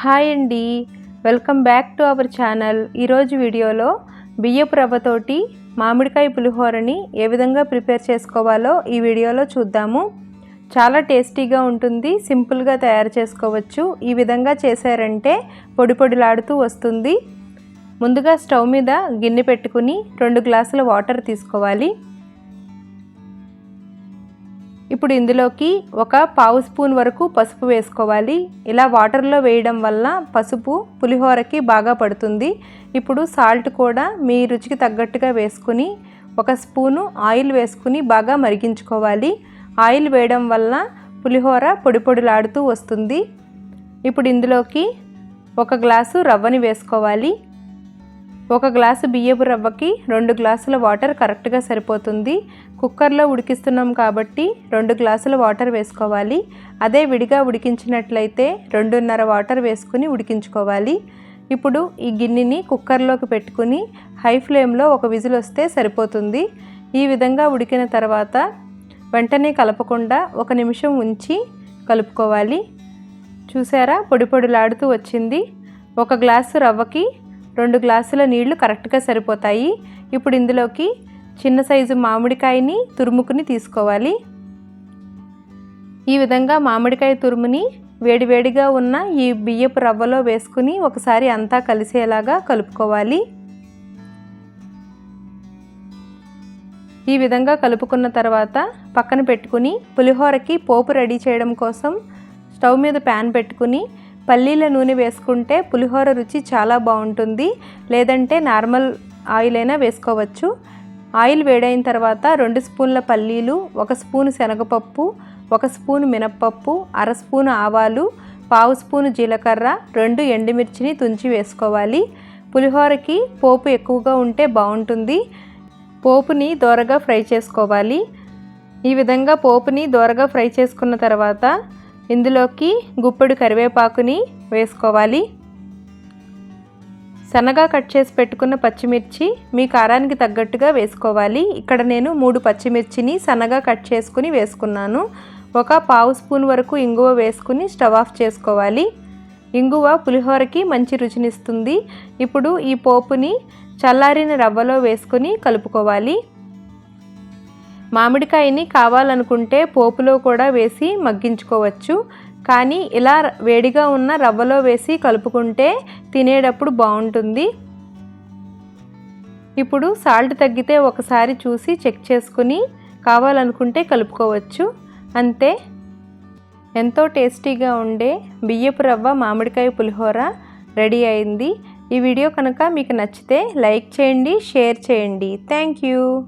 Hi అండి. Welcome back to our channel. ఈరోజు వీడియోలో బియ్యపు రవ్వతోటి మామిడికాయ పులిహోరని ఏ విధంగా ప్రిపేర్ చేసుకోవాలో ఈ వీడియోలో చూద్దాము. చాలా టేస్టీగా ఉంటుంది సింపుల్గా తయారు చేసుకోవచ్చు. ఈ విధంగా చేశారంటే పొడి పొడిలాడుతూ వస్తుంది. ముందుగా స్టవ్ మీద గిన్నె పెట్టుకుని రెండు గ్లాసుల వాటర్ తీసుకోవాలి. ఇప్పుడు ఇందులోకి ఒక పావు స్పూన్ వరకు పసుపు వేసుకోవాలి. ఇలా వాటర్లో వేయడం వల్ల పసుపు పులిహోరకి బాగా పడుతుంది. ఇప్పుడు సాల్ట్ కూడా మీ రుచికి తగ్గట్టుగా వేసుకుని ఒక స్పూను ఆయిల్ వేసుకుని బాగా మరిగించుకోవాలి. ఆయిల్ వేయడం వల్ల పులిహోర పొడి పొడిలాడుతూ వస్తుంది. ఇప్పుడు ఇందులోకి ఒక గ్లాసు రవ్వని వేసుకోవాలి. ఒక గ్లాసు బియ్యపు రవ్వకి రెండు గ్లాసుల వాటర్ కరెక్ట్గా సరిపోతుంది. కుక్కర్లో ఉడికిస్తున్నాం కాబట్టి రెండు గ్లాసుల వాటర్ వేసుకోవాలి. అదే విడిగా ఉడికించినట్లయితే రెండున్నర వాటర్ వేసుకుని ఉడికించుకోవాలి. ఇప్పుడు ఈ గిన్నెని కుక్కర్లోకి పెట్టుకుని హై ఫ్లేమ్లో ఒక విజిల్ వస్తే సరిపోతుంది. ఈ విధంగా ఉడికిన తర్వాత వెంటనే కలపకుండా ఒక నిమిషం ఉంచి కలుపుకోవాలి. చూసారా? పొడి పొడిలాడుతూ వచ్చింది. ఒక గ్లాసు రవ్వకి రెండు గ్లాసుల నీళ్ళు కరెక్ట్గా సరిపోతాయి. ఇప్పుడు ఇందులోకి చిన్న సైజు మామిడికాయని తురుముకుని తీసుకోవాలి. ఈ విధంగా మామిడికాయ తురుముని వేడివేడిగా ఉన్న ఈ బియ్యపు రవ్వలో వేసుకుని ఒకసారి అంతా కలిసేలాగా కలుపుకోవాలి. ఈ విధంగా కలుపుకున్న తర్వాత పక్కన పెట్టుకుని పులిహోరకి పోపు రెడీ చేయడం కోసం స్టవ్ మీద ప్యాన్ పెట్టుకుని పల్లీల నూనె వేసుకుంటే పులిహోర రుచి చాలా బాగుంటుంది. లేదంటే నార్మల్ ఆయిల్ అయినా వేసుకోవచ్చు. ఆయిల్ వేడైన తర్వాత రెండు స్పూన్ల పల్లీలు ఒక స్పూన్ శనగపప్పు ఒక స్పూన్ మినప్పప్పు అర స్పూన్ ఆవాలు పావు స్పూన్ జీలకర్ర రెండు ఎండుమిర్చిని తుంచి వేసుకోవాలి. పులిహోరకి పోపు ఎక్కువగా ఉంటే బాగుంటుంది. పోపుని దోరగా ఫ్రై చేసుకోవాలి. ఈ విధంగా పోపుని దోరగా ఫ్రై చేసుకున్న తర్వాత ఇందులోకి గుప్పెడు కరివేపాకుని వేసుకోవాలి. సన్నగా కట్ చేసి పెట్టుకున్న పచ్చిమిర్చి మీ కారానికి తగ్గట్టుగా వేసుకోవాలి. ఇక్కడ నేను మూడు పచ్చిమిర్చిని సన్నగా కట్ చేసుకుని వేసుకున్నాను. ఒక పావు స్పూన్ వరకు ఇంగువ వేసుకుని స్టవ్ ఆఫ్ చేసుకోవాలి. ఇంగువ పులిహోరకి మంచి రుచినిస్తుంది. ఇప్పుడు ఈ పోపుని చల్లారిన రవ్వలో వేసుకొని కలుపుకోవాలి. మామిడికాయని కావాలనుకుంటే పోపులో కూడా వేసి మగ్గించుకోవచ్చు. కానీ ఇలా వేడిగా ఉన్న రవ్వలో వేసి కలుపుకుంటే తినేటప్పుడు బాగుంటుంది. ఇప్పుడు సాల్ట్ తగ్గితే ఒకసారి చూసి చెక్ చేసుకుని కావాలనుకుంటే కలుపుకోవచ్చు. అంతే. ఎంతో టేస్టీగా ఉండే బియ్యపు రవ్వ మామిడికాయ పులిహోర రెడీ అయింది. ఈ వీడియో కనుక మీకు నచ్చితే లైక్ చేయండి షేర్ చేయండి. Thank you.